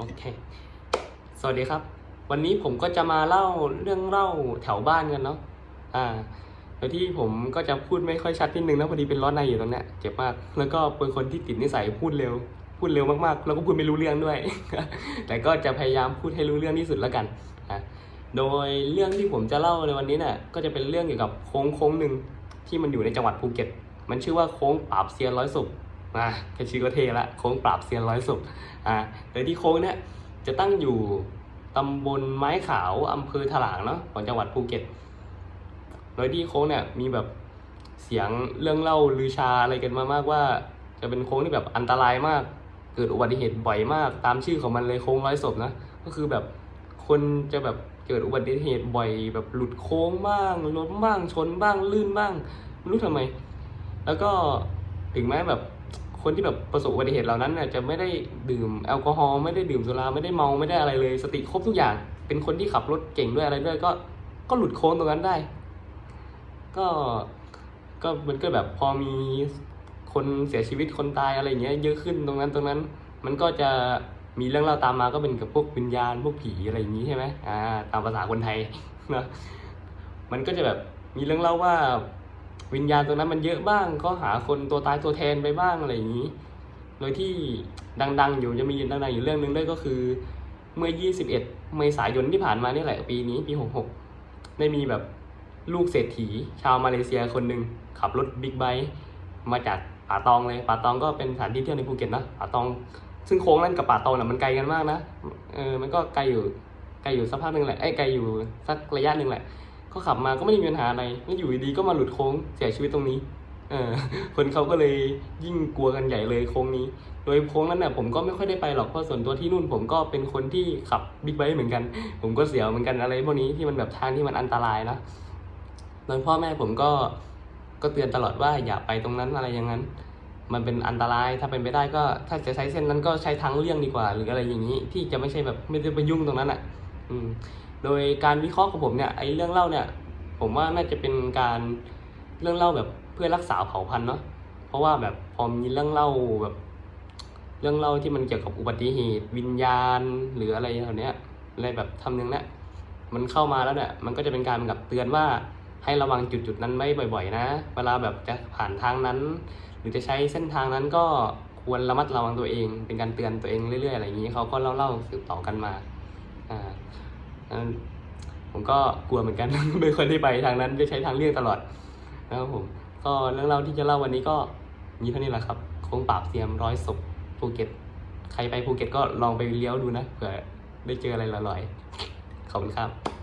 โอเค สวัสดีครับ วันนี้ผมก็จะมาเล่าเรื่องเล่าแถวบ้านกันเนาะ อ่าโดยที่ผมก็จะพูดไม่ค่อยชัดนิดนึงนะพอดีเป็นร้อนในอยู่ตรงเนี้ยเจ็บมาก แล้วก็เป็นคนที่ติดนิสัยพูดเร็ว พูดเร็วมากๆ แล้วก็พูดไม่รู้เรื่องด้วย แต่ก็จะพยายามพูดให้รู้เรื่องที่สุดแล้วกันอะโดยเรื่องที่ผมจะเล่าในวันนี้เนี่ยก็จะเป็นเรื่องเกี่ยวกับโค้งโค้งหนึ่งที่มันอยู่ในจังหวัดภูเก็ต มันชื่อว่าโค้งปราบเซียนร้อยศพ อ่าแค่ชื่อก็เท่ละโค้งปราบเซียนร้อยศพอ่าโดยที่โค้งเนี่ยจะตั้งอยู่ตำบลไม้ขาวอำเภอถลางเนาะของจังหวัดภูเก็ต โดยที่โค้งเนี่ยมีแบบเสียงเรื่องเล่าลือชาอะไรกันมามากว่า จะเป็นโค้งที่แบบอันตรายมาก เกิดอุบัติเหตุบ่อยมาก ตามชื่อของมันเลยโค้งร้อยศพนะก็คือแบบคนจะแบบเกิดอุบัติเหตุบ่อยแบบหลุดโค้งบ้างล้มบ้างชนบ้างลื่นบ้างไม่รู้ทำไม แล้วก็ถึงแม้แบบ คนที่แบบประสบอุบัติเหตุเหล่านั้นเนี่ยจะไม่ได้ดื่มแอลกอฮอล์ไม่ได้ดื่มสุราไม่ได้เมาไม่ได้อะไรเลย สติครบทุกอย่าง เป็นคนที่ขับรถเก่งด้วยอะไรด้วย ก็ก็หลุดโค้งตรงนั้นได้ ก็ก็มันก็แบบพอมีคนเสียชีวิตคนตายอะไรอย่างเงี้ยเยอะขึ้นตรงนั้นตรงนั้น มันก็จะมีเรื่องเล่าตามมาก็เป็นกับพวกวิญญาณพวกผีอะไรอย่างงี้ใช่ไหมอ่าตามภาษาคนไทยนะมันก็จะแบบมีเรื่องเล่าว่า วิญญาณตรงนั้นมันเยอะบ้าง ก็หาคนตัวตายตัวแทนไปบ้างอะไรอย่างนี้ โดยที่ดัง ๆ อยู่จะมีดังๆอยู่เรื่องหนึงด้วยก็คือ เมื่อ 21 เมษายนที่ผ่านมานี่แหละปีนี้ปี 66 ได้มีแบบลูกเศรษฐี ชาวมาเลเซียคนหนึ่งขับรถบิ๊กไบค์มาจากป่าตองเลยป่าตองก็เป็นสถานที่เที่ยวในภูเก็ตนะป่าตอง ซึ่งโค้งนั้นกับป่าตองน่ะมันไกลกันมากนะเออมันก็ไกลอยู่ไกลอยู่สักพักหนึ่งแหละไอ้ไกลอยู่สักระยะหนึ่งแหละ ก็ขับมาก็ไม่ได้มีปัญหาอะไรก็อยู่ดีๆก็มาหลุดโค้งเสียชีวิตตรงนี้ เออคนเขาก็เลยยิ่งกลัวกันใหญ่เลยโค้งนี้ โดยโค้งนั้นน่ะผมก็ไม่ค่อยได้ไปหรอกเพราะส่วนตัวที่นู่นผมก็เป็นคนที่ขับบิ๊กไบค์เหมือนกัน ผมก็เสียวเหมือนกันอะไรพวกนี้ที่มันแบบทางที่มันอันตรายนะโดยพ่อแม่ผมก็ก็เตือนตลอดว่าอย่าไปตรงนั้นอะไรอย่างนั้น มันเป็นอันตรายถ้าเป็นไปได้ก็ ถ้าจะใช้เส้นนั้นก็ใช้ทางเลี่ยงดีกว่า หรืออะไรอย่างนี้ ที่จะไม่ใช่แบบไม่ได้ไปยุ่งตรงนั้นอะ อืม โดยการวิเคราะห์ของผมเนี่ยไอ้เรื่องเล่าเนี่ย ผมว่าน่าจะเป็นการเรื่องเล่าแบบเพื่อรักษาเผ่าพันธุ์เนาะเพราะว่าแบบพอมีเรื่องเล่าแบบ เรื่องเล่าที่มันเกี่ยวกับอุบัติเหตุ วิญญาณ หรืออะไรแถวเนี้ยอะไรแบบทำนึงเนี่ยมันเข้ามาแล้วเนี่ยมันก็จะเป็นการเหมือนกับเตือนว่าให้ระวังจุดจุดนั้นไว้บ่อย ๆ นะ เวลาแบบจะผ่านทางนั้น หรือจะใช้เส้นทางนั้นก็ควรระมัดระวังตัวเอง เป็นการเตือนตัวเองเรื่อยๆอะไรอย่างนี้เขาก็เล่าเล่าๆสืบต่อกันมาอ่า ผมก็กลัวเหมือนกัน ไม่ค่อยได้ไปทางนั้นไปใช้ทางเลี่ยงตลอดนะครับผมก็เรื่องเล่าที่จะเล่าวันนี้ก็มีเท่านี้แหละครับโค้งปราบเซียมร้อยศพภูเก็ต ใครไปภูเก็ตก็ลองไปเลี้ยวดูนะเผื่อได้เจออะไรลอยๆขอบคุณครับ